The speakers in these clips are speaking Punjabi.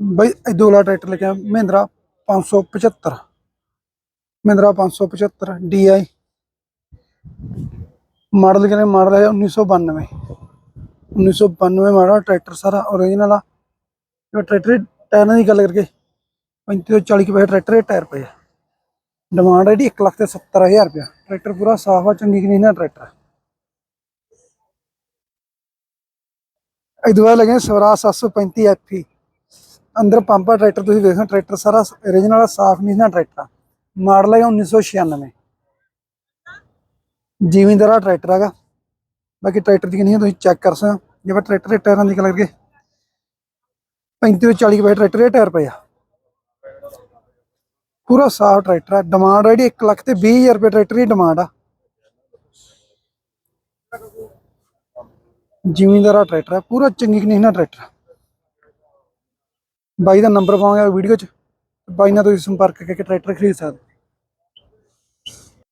ਬਈ ਇਦੋਂ ਵਾਲਾ ਟਰੈਕਟਰ ਲੈ ਕੇ ਆਇਆ ਮਹਿੰਦਰਾ 575 ਮਹਿੰਦਰਾ 575 DI ਮਾਡਲ ਕਿਹਨੇ, ਮਾਡਲ ਹੈ 1992 1992 ਮਾਡਲ ਟਰੈਕਟਰ ਸਾਰਾ ਓਰੀਜਨਲ ਆ। ਇਹ ਟਰੈਕਟਰ ਟਾਇਰਾਂ ਦੀ ਗੱਲ ਕਰਕੇ 35 ਤੋਂ 40 ਕੁ ਪੈਸੇ ਟਰੈਕਟਰ ਦੇ ਟਾਇਰ ਪਏ ਆ। ਡਿਮਾਂਡ ਹੈ ਇਹਦੀ 1 ਲੱਖ ਤੇ 70000 ਰੁਪਇਆ। ਟਰੈਕਟਰ ਪੂਰਾ ਸਾਫ਼ ਆ, ਚੰਗੀ ਨਹੀਂ ਨਾ ਟਰੈਕਟਰ ਇਹ ਬਾਅਦ ਲੱਗੇ ਸਵਰਾਜ 735 FE ਅੰਦਰ ਪੰਪ ਆ, ਟਰੈਕਟਰ, ਤੁਸੀਂ ਵੇਖੋ, ਟਰੈਕਟਰ ਸਾਰਾ ਓਰੀਜਨਲ ਆ, ਸਾਫ਼ ਨਹੀਂ ਨਾ ਟਰੈਕਟਰ ਮਾਡਲ ਹੈ 1996 ਜ਼ਿਮੀਂਦਾਰਾ ਟਰੈਕਟਰ ਹੈਗਾ। ਬਾਕੀ ਟਰੈਕਟਰ ਦੀ ਕੰਡੀਸ਼ਨ ਤੁਸੀਂ ਚੈੱਕ ਕਰ ਸਕਦੇ ਹੋ। ਜੇ ਆਪਾਂ ਟਰੈਕਟਰ ਦੇ ਟਾਇਰਾਂ ਦੀ ਗੱਲ ਕਰੀਏ 35 ਤੋਂ 40 ਕੁ ਟਰੈਕਟਰ ਦੇ ਟਾਇਰ ਪਏ ਆ। ਪੂਰਾ ਸਾਫ਼ ਟਰੈਕਟਰ ਹੈ ਡਿਮਾਂਡ ਜਿਹੜੀ 1 ਲੱਖ ਤੇ 20000 ਰੁਪਏ ਟਰੈਕਟਰ ਦੀ ਡਿਮਾਂਡ ਆ। ਜ਼ਿਮੀਂਦਾਰਾ ਟਰੈਕਟਰ ਹੈ ਪੂਰਾ ਚੰਗੀ ਕੰਡੀਸ਼ਨ ਨਾ ਟਰੈਕਟਰ ਬਾਈ ਦਾ ਨੰਬਰ ਪਾਵਾਂਗੇ ਵੀਡੀਓ 'ਚ, ਬਾਈ ਨਾਲ ਤੁਸੀਂ ਸੰਪਰਕ ਕਰਕੇ ਟਰੈਕਟਰ ਖਰੀਦ ਸਕਦੇ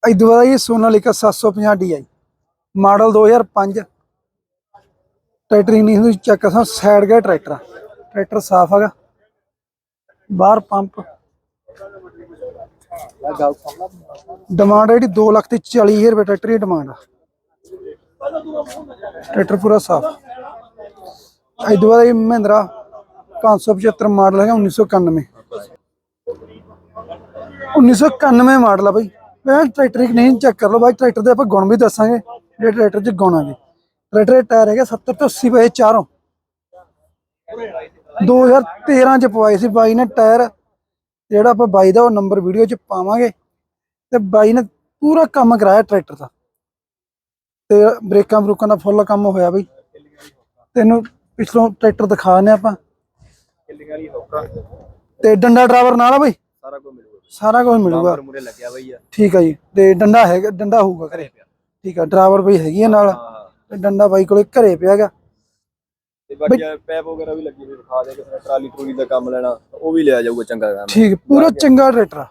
ਇਦੋਂ ਬਾਅਦ ਇਹ ਸੋਨਾਲੀਕਾ 750 DI ਮਾਡਲ 2005 ਟਰੈਕਟਰ ਨਹੀਂ ਤੁਸੀਂ ਚੈੱਕ ਕਰ ਸਕਦੇ ਸਾਈਡ ਗਿਆ ਟਰੈਕਟਰ ਟਰੈਕਟਰ ਸਾਫ਼ ਹੈਗਾ, ਬਾਹਰ ਪੰਪ। ਡਿਮਾਂਡ ਜਿਹੜੀ 2 ਲੱਖ ਤੇ 40 ਹਜ਼ਾਰ ਰੁਪਏ ਟਰੈਕਟਰ ਦੀ ਡਿਮਾਂਡ ਆ। ਟਰੈਕਟਰ ਪੂਰਾ ਸਾਫ਼। ਇਦੋਂ ਬਾਅਦ ਇਹ ਮਹਿੰਦਰਾ 575 ਮਾਡਲ ਹੈਗਾ 1991 1991 ਮਾਡਲ ਆ ਬਾਈ। ਮੈਂ ਟਰੈਕਟਰ ਇੱਕ ਨਹੀਂ ਚੈੱਕ ਕਰ ਲਓ ਬਾਈ, ਟਰੈਕਟਰ ਦੇ ਆਪਾਂ ਗੁਣ ਵੀ ਦੱਸਾਂਗੇ, ਜਿਹੜੇ ਟਰੈਕਟਰ 'ਚ ਗੁਣ ਆਗੇ ਟਰੈਕਟਰ ਦੇ ਟਾਇਰ ਹੈਗੇ 70 ਤੋਂ 80 ਪਏ ਚਾਰੋਂ। 2013 ਚ ਪਵਾਏ ਸੀ, ਬਾਈ ਨੇ ਟਾਇਰ। ਜਿਹੜਾ ਆਪਾਂ ਬਾਈ ਦਾ ਉਹ ਨੰਬਰ ਵੀਡੀਓ 'ਚ ਪਾਵਾਂਗੇ। ਤੇ ਬਾਈ ਨੇ ਪੂਰਾ ਕੰਮ ਕਰਾਇਆ ਟਰੈਕਟਰ ਦਾ। ਤੇ ਬ੍ਰੇਕਾਂ ਬਰੂਕਾਂ ਦਾ ਫੁੱਲ ਕੰਮ ਹੋਇਆ ਬਈ। ਤੈਨੂੰ ਪਿਛਲੋਂ ਟਰੈਕਟਰ ਦਿਖਾ ਨੇ ਆਪਾਂ। ਹੋਕਾ ਤੇ ਡੰਡਾ ਡਰਾਈਵਰ ਨਾਲ ਆ ਬਈ? ਸਾਰਾ ਕੁਝ ਮਿਲੂਗਾ। ਸਾਰਾ ਕੁਝ ਮਿਲੂਗਾ। ਮੁਰੇ ਲੱਗਿਆ ਬਈ ਆ। ਠੀਕ ਆ ਜੀ। ਤੇ ਡੰਡਾ ਹੈਗਾ ਡੰਡਾ ਹੋਊਗਾ ਘਰੇ ਠੀਕ ਆ ਡਰਾਈਵਰ ਬਈ ਹੈਗੀ ਆ ਨਾਲ। ਤੇ ਡੰਡਾ ਬਾਈ ਕੋਲੇ ਘਰੇ ਪਿਆ ਹੈਗਾ। ਤੇ ਬਾਕੀ ਪੈਪ ਵਗੈਰਾ ਵੀ ਲੱਗੀ ਹੋਈ ਦਿਖਾ ਦੇ ਕਿਸੇ ਟਰਾਲੀ ਟਰੂਲੀ ਦਾ ਕੰਮ ਲੈਣਾ ਉਹ ਵੀ ਲਿਆ ਜਾਊਗਾ ਚੰਗਾ ਕੰਮ। ਠੀਕ ਪੂਰਾ ਚੰਗਾ ਟਰੈਕਟਰ ਆ।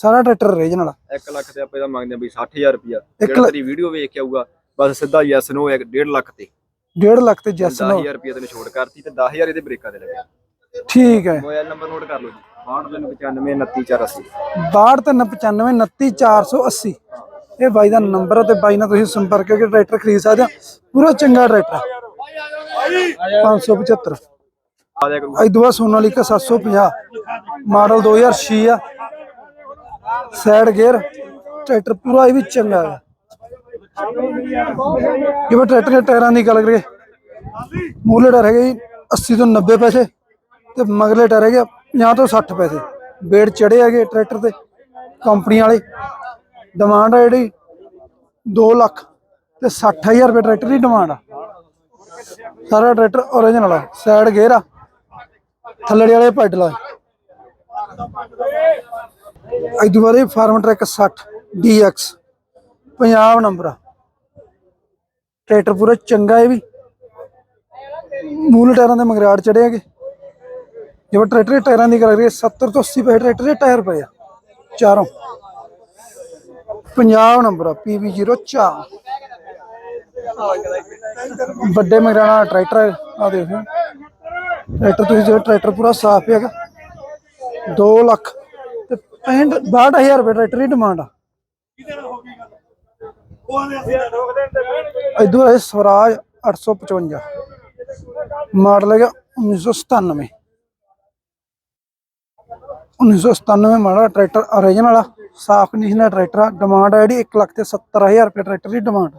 ਸਾਰਾ ਟਰੈਕਟਰ ਰੀਜਨਲ ਆ। 1 ਲੱਖ ਤੇ ਆਪਾਂ ਇਹਦਾ ਮੰਗਦੇ ਆ ਬਈ 60000 ਰੁਪਿਆ ਇੱਕ ਜਿਹੜਾ ਤੇਰੀ ਵੀਡੀਓ ਵੇਖ ਕੇ ਆਊਗਾ ਬਸ ਸਿੱਧਾ ਯੈਸ ਨੋ 1.5 ਲੱਖ ਤੇ। 1.5 ਲੱਖ ਤੇ ਜੈਸ ਨੋ 10000 ਰੁਪਿਆ ਤੈਨੂੰ ਛੋਟ ਕਰਤੀ ਤੇ 10000 ਇਹਦੇ ਬ੍ਰੇਕਾਂ ਤੇ ਲੱਗਿਆ। ਠੀਕ ਹੈ। ਮੋਬਾਈਲ ਨੰਬਰ ਨੋਟ ਕਰ ਲਓ ਜੀ। 62995 29480 6295 29480 ਇਹ ਬਾਈ ਦਾ ਨੰਬਰ ਹੈ ਤੇ ਬਾਈ ਨਾਲ ਤੁਸੀਂ ਸੰਪਰਕ ਕਰਕੇ ਟਰੈਕਟਰ ਖਰੀਦ ਸਕਦੇ ਹੋ ਪੂਰਾ ਚੰਗਾ ਟਰੈਕਟਰ ਆ। 575 ਆ ਜਾਇਆ ਕਰੂਗਾ ਅੱਜ ਬਾਅਦ ਸੋਨਾਲੀਕਾ 750 ਮਾਡਲ 2006 ਆ। Side gear. ਟਰੈਕਟਰ ਪੂਰਾ ਇਹ ਵੀ ਚੰਗਾ ਹੈ ਜਿਵੇਂ ਟਰੈਕਟਰ ਦੇ ਟਾਇਰਾਂ ਦੀ ਗੱਲ ਕਰੀਏ ਮੂਲੇ ਹੈਗੇ ਜੀ 80 ਤੋਂ 90 ਪੈਸੇ। ਤੇ ਮਗਲੇ ਟਾਇਰ ਹੈਗੇ 50 ਤੋਂ 60 ਪੈਸੇ। ਬੇੜ ਚੜੇ ਹੈਗੇ ਟਰੈਕਟਰ ਤੇ, ਕੰਪਨੀ ਵਾਲੇ। ਡਿਮਾਂਡ ਹੈ ਜਿਹੜੀ 2 ਲੱਖ ਤੇ 60000 ਰੁਪਏ ਟਰੈਕਟਰ ਦੀ ਡਿਮਾਂਡ ਆ। ਸਾਰਾ ਟਰੈਕਟਰ ਓਰੀਜਨਲ ਆ ਸਾਈਡ ਗੇਅਰ ਆ, ਥੱਲੜੇ ਵਾਲੇ ਪੈਡਲ ਆ। ਅੱਜ ਤੋਂ Farmtrac 60 DX Punjab number ਆ। ਟਰੈਕਟਰ ਪੂਰਾ ਚੰਗਾ ਹੈ ਵੀ। ਮੂਲ ਟਾਇਰਾਂ ਦੇ ਮਗਰਾੜ ਚੜੇ ਹੈਗੇ। ਜਿਵੇਂ ਟਰੈਕਟਰ ਦੇ ਟਾਇਰਾਂ ਦੀ ਗੱਲ ਕਰੀਏ 70 ਤੋਂ 80 ਪੈਸੇ ਟਰੈਕਟਰ ਦੇ ਟਾਇਰ ਪਏ ਆ, ਚਾਰੋਂ। ਪੰਜਾਬ ਨੰਬਰ ਆ PB04 ਵੱਡੇ ਮਗਰਾਣਾ ਟਰੈਕਟਰ ਆ ਦੇਖੋ ਟਰੈਕਟਰ ਤੁਸੀਂ ਜਿਹੜਾ ਟਰੈਕਟਰ ਪੂਰਾ ਸਾਫ਼ ਹੈਗਾ 2 ਲੱਖ ਤੇ 65 62000 ਰੁਪਏ ਟਰੈਕਟਰ ਦੀ ਡਿਮਾਂਡ ਆ। ਇਦੋਂ ਹੈ ਸਵਰਾਜ 855 ਮਾਡਲ ਹੈਗਾ 1997 1997 ਮਾਡਲ ਟਰੈਕਟਰ ਓਰੀਜਨਲ ਵਾਲਾ ਸਾਫ਼ ਕੰਡੀਸ਼ਨ ਦਾ ਟਰੈਕਟਰ ਆ ਡਿਮਾਂਡ ਹੈ ਜਿਹੜੀ 1 ਲੱਖ ਤੇ 70000 ਰੁਪਏ ਟਰੈਕਟਰ ਦੀ ਡਿਮਾਂਡ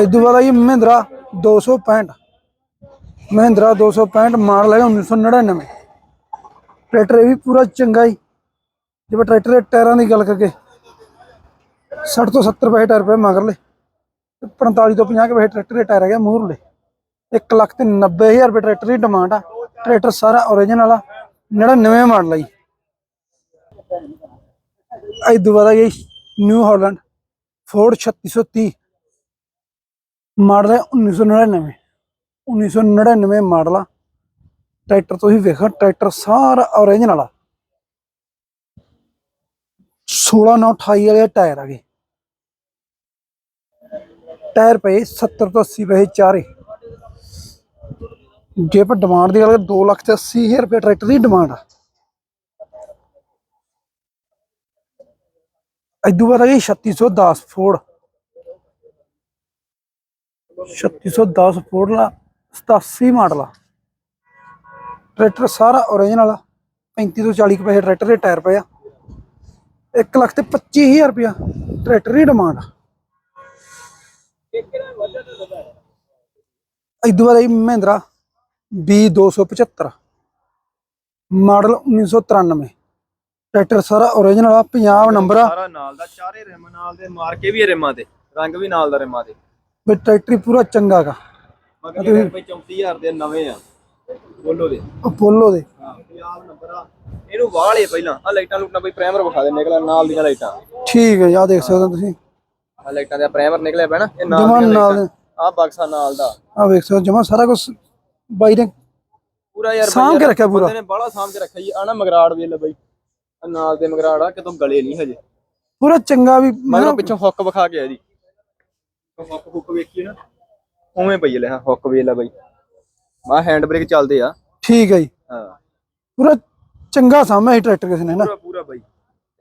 ਇਦੋਂ ਬਾਅਦ ਆਈ ਮਹਿੰਦਰਾ 265 ਮਹਿੰਦਰਾ 265 ਮਾਡਲ ਹੈਗਾ 1999 ਟਰੈਕਟਰ ਇਹ ਵੀ ਪੂਰਾ ਚੰਗਾ ਹੀ ਜਿਵੇਂ ਟਰੈਕਟਰ ਦੇ ਟਾਇਰਾਂ ਦੀ ਗੱਲ ਕਰਕੇ 60 ਤੋਂ 70 ਰੁਪਏ ਟਾਇਰ ਪਏ ਮਗਰਲੇ, ਤੇ 45 ਤੋਂ 50 ਕੁ ਟਰੈਕਟਰ ਦੇ ਟਾਇਰ ਹੈਗੇ ਮੂਹਰਲੇ। 1 ਲੱਖ ਤੇ 90000 ਰੁਪਏ ਟਰੈਕਟਰ ਦੀ ਡਿਮਾਂਡ ਆ। ਟਰੈਕਟਰ ਸਾਰਾ ਓਰੀਜਨਲ ਆ। 99 ਮਾਡਲ ਆ ਜੀ। ਇਹ ਦੁਬਾਰਾ ਇਹ ਨਿਊ ਹਾਲੈਂਡ ਫੋਰਡ 3630 ਮਾਡਲ ਹੈ 1999 1999 ਮਾਡਲ ਆ। ਟਰੈਕਟਰ ਤੁਸੀਂ ਵੇਖੋ, ਟਰੈਕਟਰ ਸਾਰਾ ਓਰੀਜਨਲ ਆ। 16 ਨਾਲ 28 ਵਾਲੇ ਟਾਇਰ ਆ ਗਏ ਟਾਇਰ ਪਏ 70 ਤੋਂ 80 ਪਏ ਚਾਰੇ। ਜੇ ਆਪਾਂ ਡਿਮਾਂਡ ਦੀ ਗੱਲ ਕਰੀਏ 2 ਲੱਖ ਤੇ 80 ਹਜ਼ਾਰ ਰੁਪਏ ਟਰੈਕਟਰ ਦੀ ਡਿਮਾਂਡ ਆ। ਇਦੋਂ ਬਾਅਦ ਆ ਗਈ 3610 ਫੋਰਡ 3610 ਫੋਰਡ ਦਾ 87 ਮਾਡਲ ਆ। ਟਰੈਕਟਰ ਸਾਰਾ ਓਰੀਜਨਲ ਆ। 35 ਤੋਂ 40 ਕੁ ਪੈਸੇ ਟਰੈਕਟਰ ਦੇ ਟਾਇਰ ਪਏ ਆ। 1 ਲੱਖ ਤੇ 25000 ਰੁਪਇਆ ਟਰੈਕਟਰ ਦੀ ਡਿਮਾਂਡ ਆ। ਇਦੋਂ ਬਾਅਦ ਆਈ ਮਹਿੰਦਰਾ B275 ਮਾਡਲ 1993 ਟਰੈਕਟਰ ਸਾਰਾ ਓਰੀਜਨਲ ਆ ਪੰਜਾਬ ਨੰਬਰ ਆ। ਸਾਰਾ ਨਾਲ ਦਾ ਚਾਰੇ ਰਿਮ ਨਾਲ ਦੇ ਮਾਰ ਕੇ ਵੀ ਰਿਮਾਂ ਤੇ ਰੰਗ ਵੀ ਨਾਲ ਦਾ ਰਿਮਾਂ ਤੇ ਵੀ ਟਰੈਕਟਰ ਹੀ ਪੂਰਾ ਚੰਗਾ ਗਾ। ਮਗਰ ਇਹ ਰੁਪਏ 34000 ਦੇ ਨਵੇਂ ਆ ਬੋਲੋ ਦੇ। ਅਪੋਲੋ ਦੇ। ਹਾਂ ਪੰਜਾਬ ਨੰਬਰ ਆ। ਇਹਨੂੰ ਵਾਹ ਲਿਆ ਪਹਿਲਾਂ ਆ ਲਾਈਟਾਂ ਲੁਕਣਾ ਬਈ ਪ੍ਰਾਈਮਰ ਵਿਖਾ ਦੇ ਨਿਕਲਿਆ ਨਾਲ ਦੀਆਂ ਲਾਈਟਾਂ। ਠੀਕ ਹੈ ਦੇਖ ਸਕਦੇ ਹੋ ਤੁਸੀਂ। ਆ ਲਾਈਟਾਂ ਦਾ ਪ੍ਰਾਈਮਰ ਨਿਕਲਿਆ ਪਿਆ ਨਾ ਇਹ ਨਾਲ ਜਮਾਂ ਦੀਆਂ ਨਾਲ ਲਾਈਟਾਂ। ਆ ਬਕਸਾ ਨਾਲ ਦਾ। ਆ ਵੇਖ ਸਕਦੇ ਜਮਾ ਸਾਰਾ ਕੁਝ ਬਾਈ ਨੇ ਪੂਰਾ ਯਾਰ ਸਾਂਭ ਕੇ ਰੱਖਿਆ ਪੂਰਾ। ਬੰਦੇ ਨੇ ਬਾਹਲਾ ਸਾਂਭ ਕੇ ਰੱਖਿਆ ਜੀ। ਆ ਨਾ ਮਗਰਾੜ ਵੇਲ ਬਈ। ਆਹ ਨਾਲ ਦੇ ਮਗਰਾੜ ਆ ਕਿਤੋਂ ਗਲੇ ਨਹੀਂ ਹਜੇ। ਪੂਰਾ ਚੰਗਾ ਵੀ ਮਗਰੋਂ ਪਿੱਛੋਂ ਹੁੱਕ ਵਿਖਾ ਕੇ ਆ ਜੀ। ਹੁੱਕ ਹੁੱਕ ਵੇਖੀਏ ਨਾ। ਉਵੇਂ ਪਈ ਲੈ ਹੁੱਕ ਵੇਲ ਆ ਬਈ। ਆ ਹੈਂਡ ਬ੍ਰੇਕ ਚੱਲਦੇ ਆ। ਠੀਕ ਹੈ ਜੀ। ਹਾਂ। ਪੂਰਾ ਚੰਗਾ ਸਾਮਿਆ ਸੀ ਟਰੈਕਟਰ ਕਿਸੇ ਨੇ ਨਾ? ਪੂਰਾ ਪੂਰਾ ਬਈ।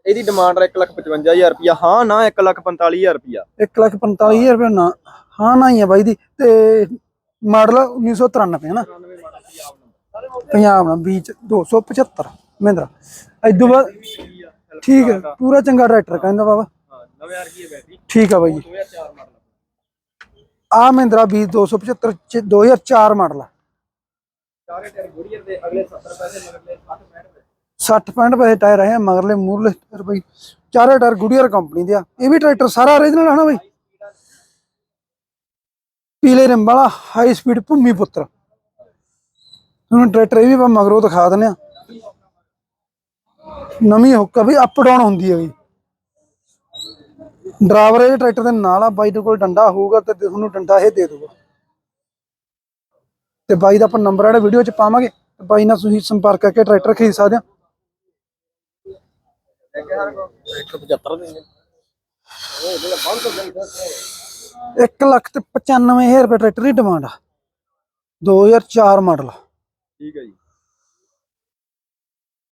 ਇਹਦੀ ਡਿਮਾਂਡ 155000 ਰੁਪਿਆ ਹਾਂ ਨਾ 145000 ਰੁਪਿਆ 1 ਲੱਖ 45000 ਰੁਪਏ ਨਾ। ਹਾਂ, ਨਾ ਹੀ ਆ ਬਾਈ ਦੀ। ਤੇ ਮਾਡਲ 1993 ਹੈ ਨਾ ਪੰਜਾਬ ਨਾਲ ਬੀਚ 275 ਮਹਿੰਦਰਾ। ਇਦੋਂ ਬਾਅਦ ਠੀਕ ਹੈ ਪੂਰਾ ਚੰਗਾ ਟਰੈਕਟਰ ਕਹਿੰਦਾ ਬਾਬਾ। ਠੀਕ ਆ ਬਾਈ ਜੀ। 2004 ਆ ਮਹਿੰਦਰਾ ਬੀ 275 ਚ 2004 ਮਾਡਲ ਆ ਸਾਰੇ ਟਾਇਰ ਗੁੜੀਅਰ ਦੇ ਅਗਲੇ 70 ਪੈਸੇ ਮਗਰਲੇ 60 65 60 65 ਪੈਸੇ ਟਾਇਰ ਆਏ ਮਗਰਲੇ ਮੂਰਲੇ ਟਾਇਰ ਬਾਈ। ਚਾਰੇ ਟਾਇਰ ਗੁਡੀਅਰ ਕੰਪਨੀ ਦੇ ਆ। ਇਹ ਵੀ ਟਰੈਕਟਰ ਸਾਰਾ ਓਰੀਜਨਲ ਹੈ ਨਾ ਬਾਈ? ਪੀਲੇ ਰੰਗ ਵਾਲਾ ਹਾਈ ਸਪੀਡ ਭੂਮੀ ਪੁੱਤਰ। ਤੁਹਾਨੂੰ ਟਰੈਕਟਰ ਇਹ ਵੀ ਆਪਾਂ ਮਗਰੋਂ ਦਿਖਾ ਦਿੰਦੇ ਆ ਨਵੀਂ ਹੁੱਕ ਆ ਵੀ ਅਪ ਡਾਊਨ ਹੁੰਦੀ ਹੈ ਵੀ ਡਰਾਈਵਰ ਇਹ ਟਰੈਕਟਰ ਦੇ ਨਾਲ ਆ, ਬਾਈ ਦੇ ਕੋਲ ਡੰਡਾ ਹੋਊਗਾ ਤੇ ਤੁਹਾਨੂੰ ਡੰਡਾ ਇਹ ਦੇ ਦੂਗਾ ਤੇ ਬਾਈ ਦਾ ਆਪਾਂ ਨੰਬਰ ਆੜੇ ਵੀਡੀਓ ਚ ਪਾਵਾਂਗੇ। ਤੇ ਬਾਈ ਨਾਲ ਤੁਸੀਂ ਸੰਪਰਕ ਕਰਕੇ ਟਰੈਕਟਰ ਖਰੀਦ ਸਕਦੇ ਆ 175 ਦੇ 1 ਲੱਖ ਤੇ 95000 ਰੁਪਏ ਟਰੈਕਟਰ ਦੀ ਡਿਮਾਂਡ ਆ। 2004 ਮਾਡਲ। ਠੀਕ ਹੈ ਜੀ।